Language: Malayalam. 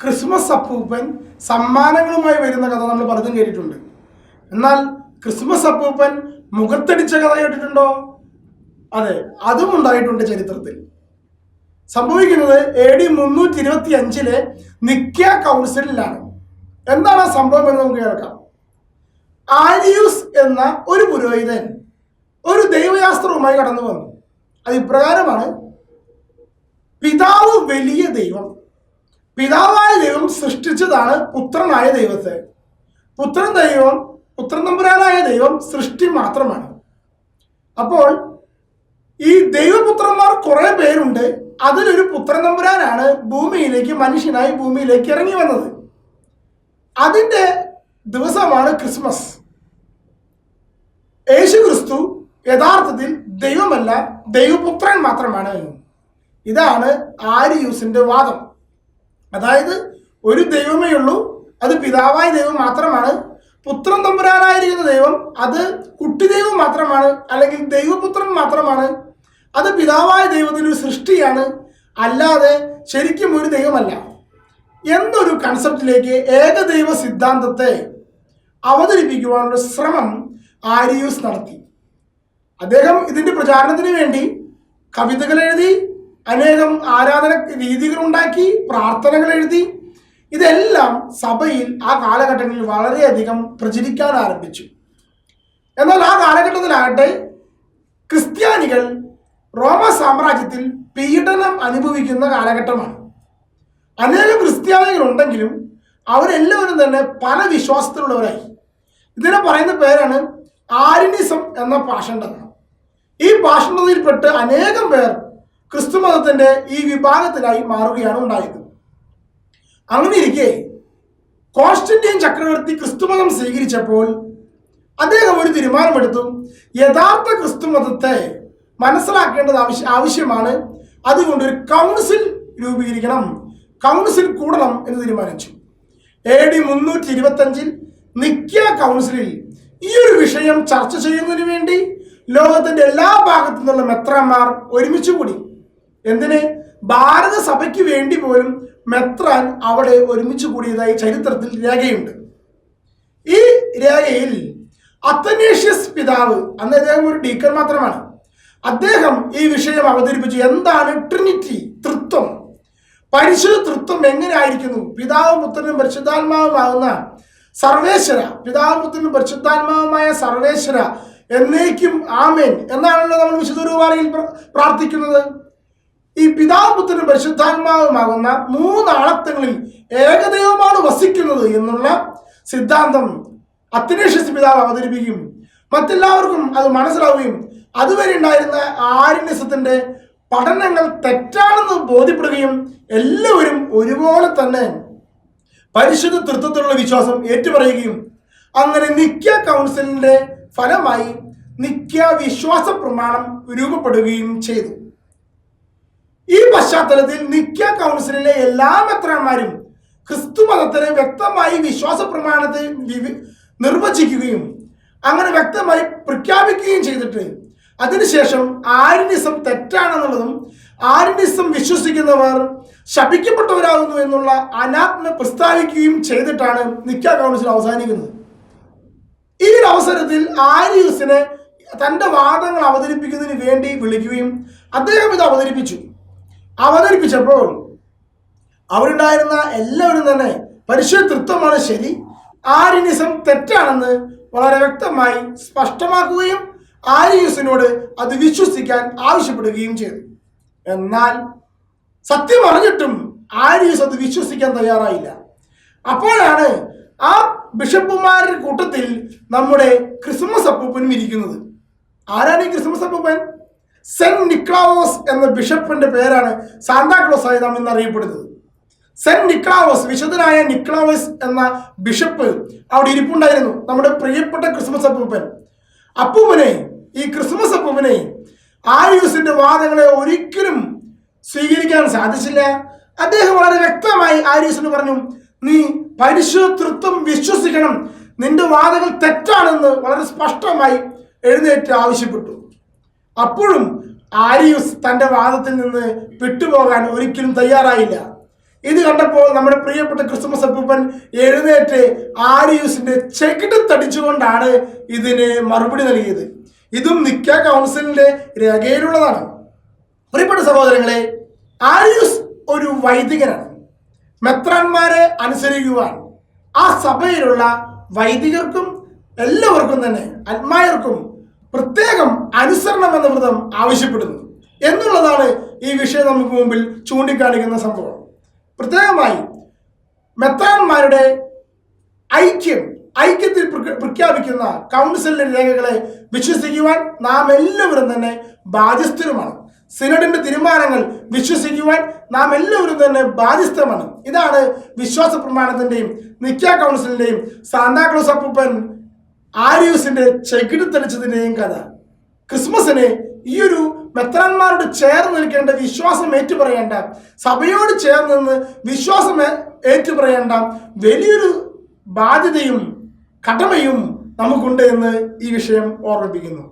ക്രിസ്മസ് അപ്പൂപ്പൻ സമ്മാനങ്ങളുമായി വരുന്ന കഥ നമ്മൾ പലതും കേട്ടിട്ടുണ്ട്. എന്നാൽ ക്രിസ്മസ് അപ്പൂപ്പൻ മുഖത്തടിച്ച കഥ കേട്ടിട്ടുണ്ടോ? അതെ അതും ഉണ്ടായിട്ടുണ്ട് ചരിത്രത്തിൽ. സംഭവിക്കുന്നത് എ ഡി മുന്നൂറ്റി ഇരുപത്തി അഞ്ചിലെ നിക്യ കൗൺസിലിലാണ്. എന്താണ് ആ സംഭവം എന്ന് നമുക്ക് കേൾക്കാം. ആരിയൂസ് എന്ന ഒരു പുരോഹിതൻ ഒരു ദൈവശാസ്ത്രവുമായി കടന്നു വന്നു അത് ഇപ്രകാരമാണ് പിതാവ് വലിയ ദൈവം. പിതാവായ ദൈവം സൃഷ്ടിച്ചതാണ് പുത്രനായ ദൈവത്തെ. പുത്രൻ ദൈവം പുത്രൻ തമ്പുരാനായ ദൈവം സൃഷ്ടി മാത്രമാണ്. അപ്പോൾ ഈ ദൈവപുത്രന്മാർ കുറെ പേരുണ്ട്. അതിലൊരു പുത്രൻ തമ്പുരാനാണ് ഭൂമിയിലേക്ക് മനുഷ്യനായി ഭൂമിയിലേക്ക് ഇറങ്ങി വന്നത്. അതിന്റെ ദിവസമാണ് ക്രിസ്മസ്. യേശു ക്രിസ്തു യഥാർത്ഥത്തിൽ ദൈവമല്ല ദൈവപുത്രൻ മാത്രമാണ്. ഇതാണ് ആരിയൂസിന്റെ വാദം. അതായത് ഒരു ദൈവമേ ഉള്ളൂ അത് പിതാവായ ദൈവം മാത്രമാണ് പുത്രൻ തമ്പുരാനായിരിക്കുന്ന ദൈവം അത് കുട്ടി ദൈവം മാത്രമാണ് അല്ലെങ്കിൽ ദൈവപുത്രൻ മാത്രമാണ് അത് പിതാവായ ദൈവത്തിന്റെ ഒരു സൃഷ്ടിയാണ് അല്ലാതെ ശരിക്കും ഒരു ദൈവമല്ല. എന്നൊരു കൺസെപ്റ്റിലേക്ക് ഏകദൈവ സിദ്ധാന്തത്തെ അവതരിപ്പിക്കുവാനുള്ള ശ്രമം ആരിയൂസ് നടത്തി. അദ്ദേഹം ഇതിന്റെ പ്രചാരണത്തിന് വേണ്ടി കവിതകൾ എഴുതി അനേകം ആരാധന രീതികൾ ഉണ്ടാക്കി പ്രാർത്ഥനകൾ എഴുതി. ഇതെല്ലാം സഭയിൽ ആ കാലഘട്ടങ്ങളിൽ വളരെയധികം പ്രചരിക്കാൻ ആരംഭിച്ചു. എന്നാൽ ആ കാലഘട്ടത്തിലാകട്ടെ ക്രിസ്ത്യാനികൾ റോമ സാമ്രാജ്യത്തിൽ പീഡനം അനുഭവിക്കുന്ന കാലഘട്ടമാണ്. അനേകം ക്രിസ്ത്യാനികൾ ഉണ്ടെങ്കിലും അവരെല്ലാവരും തന്നെ പല വിശ്വാസത്തിലുള്ളവരായി. ഇതിനെ പറയുന്ന പേരാണ് ആരിനിസം എന്ന പാഷണ്ഡത. ഈ പാഷണ്ഡതയിൽപ്പെട്ട് അനേകം പേർ ക്രിസ്തു മതത്തിന്റെ ഈ വിഭാഗത്തിലായി മാറുകയാണ് ഉണ്ടായത്. അങ്ങനെ ഇരിക്കെ ചക്രവർത്തി ക്രിസ്തുമതം സ്വീകരിച്ചപ്പോൾ അദ്ദേഹം ഒരു തീരുമാനമെടുത്തു. യഥാർത്ഥ ക്രിസ്തുമതത്തെ മനസ്സിലാക്കേണ്ടത് ആവശ്യ ആവശ്യമാണ്. അതുകൊണ്ട് ഒരു കൗൺസിൽ രൂപീകരിക്കണം. കൗൺസിൽ കൂടണം എന്ന് തീരുമാനിച്ചു. എ ഡി മുന്നൂറ്റി ഇരുപത്തഞ്ചിൽ നിക്യ കൗൺസിലിൽ ഈ ഒരു വിഷയം ചർച്ച ചെയ്യുന്നതിന് വേണ്ടി ലോകത്തിന്റെ എല്ലാ ഭാഗത്തു നിന്നുള്ള മെത്രാന്മാർ ഒരുമിച്ച് കൂടി എന്തിന്? ഭാരത സഭയ്ക്ക് വേണ്ടി പോലും മെത്രാൻ അവിടെ ഒരുമിച്ച് കൂടിയതായി ചരിത്രത്തിൽ രേഖയുണ്ട്. ഈ രേഖയിൽ അത്തനേഷ്യസ് പിതാവ് അന്ന് അദ്ദേഹം ഒരു ഡീക്കർ മാത്രമാണ്. അദ്ദേഹം ഈ വിഷയം അവതരിപ്പിച്ചു. എന്താണ് ട്രിനിറ്റി തൃത്വം? പരിശുദ്ധ തൃത്വം എങ്ങനെയായിരിക്കുന്നു? പിതാവും പുത്രനും പരിശുദ്ധാത്മാവുമാകുന്ന സർവേശ്വര. പിതാവും പുത്രനും പരിശുദ്ധാത്മാവുമായ സർവേശ്വര എന്നേക്കും ആമേൻ. എന്നാണല്ലോ നമ്മൾ വിശുദ്ധ രൂപാലയിൽ പ്ര- പ്രാർത്ഥിക്കുന്നത്. ഈ പിതാവും പുത്രനും പരിശുദ്ധാത്മാവുമാകുന്ന മൂന്നാളത്തങ്ങളിൽ ഏകദൈവമാണ് വസിക്കുന്നത് എന്നുള്ള സിദ്ധാന്തം അത്തനേഷ്യസ് പിതാവ് അവതരിപ്പിക്കും. മറ്റെല്ലാവർക്കും അത് മനസ്സിലാവുകയും അതുവരെ ഉണ്ടായിരുന്ന ആര്യനിസത്തിന്റെ പഠനങ്ങൾ തെറ്റാണെന്ന് ബോധ്യപ്പെടുകയും എല്ലാവരും ഒരുപോലെ തന്നെ പരിശുദ്ധ തൃത്വത്തിലുള്ള വിശ്വാസം ഏറ്റുപറയുകയും അങ്ങനെ നിക്യ കൗൺസിലിന്റെ ഫലമായി നിക്യ വിശ്വാസ പ്രമാണം രൂപപ്പെടുകയും ചെയ്തു. ഈ പശ്ചാത്തലത്തിൽ നിക്ക കൗൺസിലിലെ എല്ലാ മെത്രന്മാരും ക്രിസ്തു മതത്തിന് വ്യക്തമായി വിശ്വാസ പ്രമാണത്തെ നിർവചിക്കുകയും അങ്ങനെ വ്യക്തമായി പ്രഖ്യാപിക്കുകയും ചെയ്തിട്ട് അതിനുശേഷം ആര്യനിസം തെറ്റാണെന്നുള്ളതും ആര്യനിസം വിശ്വസിക്കുന്നവർ ശപിക്കപ്പെട്ടവരാകുന്നു എന്നുള്ള അനാത്മ പ്രസ്താവിക്കുകയും ചെയ്തിട്ടാണ് നിക്ക കൗൺസിൽ അവസാനിക്കുന്നത്. ഈ ഒരു അവസരത്തിൽ ആര്യൂസിനെ തന്റെ വാദങ്ങൾ അവതരിപ്പിക്കുന്നതിന് വേണ്ടി വിളിക്കുകയും അദ്ദേഹം ഇത് അവതരിപ്പിച്ചു. അവതരിപ്പിച്ചപ്പോൾ അവരുണ്ടായിരുന്ന എല്ലാവരും തന്നെ പരിശുദ്ധ തൃത്വമാണ് ശരി. ആര്യനിസം തെറ്റാണെന്ന് വളരെ വ്യക്തമായി സ്പഷ്ടമാക്കുകയും ആര്യനിസിനോട് അത് വിശ്വസിക്കാൻ ആവശ്യപ്പെടുകയും ചെയ്തു. എന്നാൽ സത്യം അറിഞ്ഞിട്ടും ആര്യസ് അത് വിശ്വസിക്കാൻ തയ്യാറായില്ല. അപ്പോഴാണ് ആ ബിഷപ്പുമാരുടെ കൂട്ടത്തിൽ നമ്മുടെ ക്രിസ്മസ് അപ്പൂപ്പനും ഇരിക്കുന്നത്. ആരാണ് ഈ ക്രിസ്മസ് അപ്പൂപ്പൻ? സെന്റ് നിക്ലാവോസ് എന്ന ബിഷപ്പിന്റെ പേരാണ് സാന്താക്ലോസ് ആയി നാം ഇന്ന് അറിയപ്പെടുന്നത്. സെന്റ് നിക്ലാവോസ് വിശുദ്ധനായ നിക്ലാവോസ് എന്ന ബിഷപ്പ് അവിടെ ഇരിപ്പുണ്ടായിരുന്നു. നമ്മുടെ പ്രിയപ്പെട്ട ക്രിസ്മസ് അപ്പൂപ്പൻ. അപ്പൂപ്പനെ ഈ ക്രിസ്മസ് അപ്പൂപ്പനെ ആയുസിന്റെ വാദങ്ങളെ ഒരിക്കലും സ്വീകരിക്കാൻ സാധിച്ചില്ല. അദ്ദേഹം വളരെ വ്യക്തമായി ആര്യസിന് പറഞ്ഞു നീ പരിശുദ്ധത്വം വിശ്വസിക്കണം. നിന്റെ വാദങ്ങൾ തെറ്റാണെന്ന് വളരെ സ്പഷ്ടമായി എഴുന്നേറ്റ് ആവശ്യപ്പെട്ടു. അപ്പോഴും ആരിയൂസ് തന്റെ വാദത്തിൽ നിന്ന് വിട്ടുപോകാൻ ഒരിക്കലും തയ്യാറായില്ല. ഇത് കണ്ടപ്പോൾ നമ്മുടെ പ്രിയപ്പെട്ട ക്രിസ്മസ് അപ്പൂപ്പൻ എഴുന്നേറ്റ് ആരിയൂസിന്റെ ചെകിട് തടിച്ചുകൊണ്ടാണ് ഇതിന് മറുപടി നൽകിയത്. ഇതും നിക്ക കൗൺസിലിന്റെ രേഖയിലുള്ളതാണ്. പ്രിയപ്പെട്ട സഹോദരങ്ങളെ ആരിയൂസ് ഒരു വൈദികനാണ്. മെത്രാന്മാരെ അനുസരിക്കുവാൻ ആ സഭയിലുള്ള വൈദികർക്കും എല്ലാവർക്കും തന്നെ ആത്മായർക്കും പ്രത്യേകം അനുസരണം എന്ന വ്രതം ആവശ്യപ്പെടുന്നു എന്നുള്ളതാണ് ഈ വിഷയം നമുക്ക് മുമ്പിൽ ചൂണ്ടിക്കാണിക്കുന്ന സംഭവം. പ്രത്യേകമായി മെത്രാന്മാരുടെ ഐക്യം ഐക്യത്തിൽ പ്രഖ്യാപിക്കുന്ന കൗൺസിലിന്റെ രേഖകളെ വിശ്വസിക്കുവാൻ നാം എല്ലാവരും തന്നെ ബാധ്യസ്ഥരുമാണ്. സിനഡിന്റെ തീരുമാനങ്ങൾ വിശ്വസിക്കുവാൻ നാം എല്ലാവരും തന്നെ ബാധ്യസ്ഥമാണ്. ഇതാണ് വിശ്വാസ പ്രമാണത്തിന്റെയും നിക്ക കൗൺസിലിന്റെയും സാന്താക്ലോസ് അപ്പൂപ്പൻ ആരിയൂസിന്റെ ചെകിട് തെളിച്ചതിന്റെയും കഥ. ക്രിസ്മസിന് ഈ ഒരു മെത്രാന്മാരോട് ചേർന്ന് നിൽക്കേണ്ട വിശ്വാസം ഏറ്റുപറയേണ്ട സഭയോട് ചേർന്ന് നിന്ന് വിശ്വാസം ഏറ്റുപറയേണ്ട വലിയൊരു ബാധ്യതയും കടമയും നമുക്കുണ്ട് എന്ന് ഈ വിഷയം ഓർമ്മിപ്പിക്കുന്നു.